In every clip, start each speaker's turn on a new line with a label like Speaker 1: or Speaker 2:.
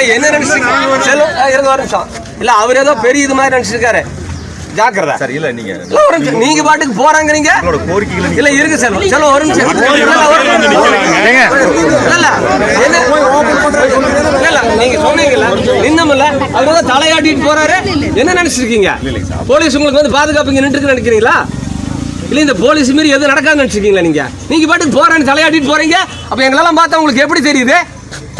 Speaker 1: இல்ல என்ன இருங்க ஒரு நிமிஷம். இல்ல அவர் ஏதோ பெரிய இது மாதிரி நினைச்சிருக்காரு. ஜாக்கிரதை.
Speaker 2: சார் இல்ல நீங்க
Speaker 1: இல்ல ஒரு நிமிஷம். நீங்க பாட்டுக்கு போறாங்கிறீங்க?
Speaker 2: உங்களோட கோரிக்கைகளை
Speaker 1: இல்ல இருக்கு செல்வம். செல்வம் ஒரு நிமிஷம். இல்ல, இல்ல, ஒரு நிமிஷம். இல்ல, இல்ல. என்ன? இல்ல, இல்ல, நீங்க சொன்னீங்கல்ல? அவர் வந்து தலையாட்டிட்டு போறாரு. என்ன நினைச்சிருக்கீங்க? போலீஸ் உங்களுக்கு வந்து பாதுகாப்பு நின்று நினைக்கிறீங்களா? இல்ல இந்த போலீஸ் மீறி எதுவும் நடக்காதுன்னு நினைச்சிருக்கீங்களா நீங்க? நீங்க பாட்டுக்கு போறேன்னு தலையாட்டிட்டு போறீங்க. அப்ப எங்களெல்லாம் பார்த்தா உங்களுக்கு எப்படி தெரியுது?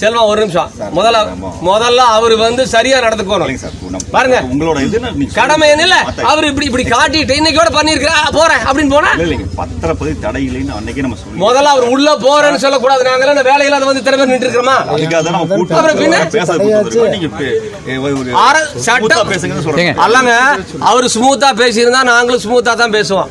Speaker 1: செல்வம் ஒரு நிமிஷம். முதல்ல முதல்ல அவர் வந்து சரியா நடந்துக்கணும். பாருங்க.
Speaker 2: உங்களோட
Speaker 1: கடமை என்ன இல்ல? அவர் இப்படி இப்படி காட்டிட்டு இன்னைக்கோட பண்ணிருக்கிறா போறேன் அப்படின்னு போனா?
Speaker 2: இல்ல இல்லைங்க. பத்திரப்பதிவு தடை இல்லைன்னு அன்னைக்கே நம்ம சொல்லி
Speaker 1: முதல்ல அவர் உள்ள போறேன்னு சொல்லக்கூடாது. நாங்களாம் இந்த வேலையில அதை வந்து திறமை நின்று இருக்கிறோமா? சட்டம் அல்லங்க அவர் ஸ்மூத்தா பேசியிருந்தா நாங்களும் ஸ்மூத்தா தான் பேசுவோம்.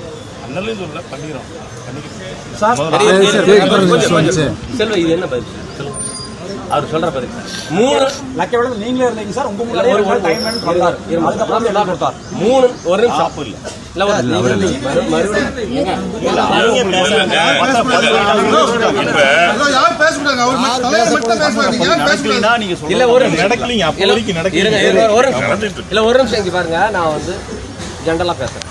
Speaker 3: சொல்லல பண்ணிக்கிறோம்.
Speaker 1: செல்வ இது என்ன பதில். அவர் சொல்ற பதில். மூணு
Speaker 4: லக்க விட நீங்களே இருந்தீங்க சார். உங்க
Speaker 1: இல்ல,
Speaker 4: முன்னாடியே
Speaker 1: ஒரு-
Speaker 4: டைம்
Speaker 1: இருங்க. அதுக்கப்புறம் எல்லாம் கொடுத்தார். மூணு ஒரு நிமிஷம். இல்ல. மறுபடியும் இல்ல ஒரு. இல்ல ஒரு நிமிஷம். இங்க பாருங்க நான் வந்து ஜென்ரலா பேசுறேன்.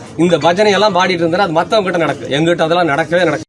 Speaker 1: இந்த பஜனை எல்லாம் பாடிட்டு இருந்தா அது மத்தவங்க கிட்ட நடக்கு. எங்கிட்ட அதெல்லாம் நடக்கவே நடக்கும்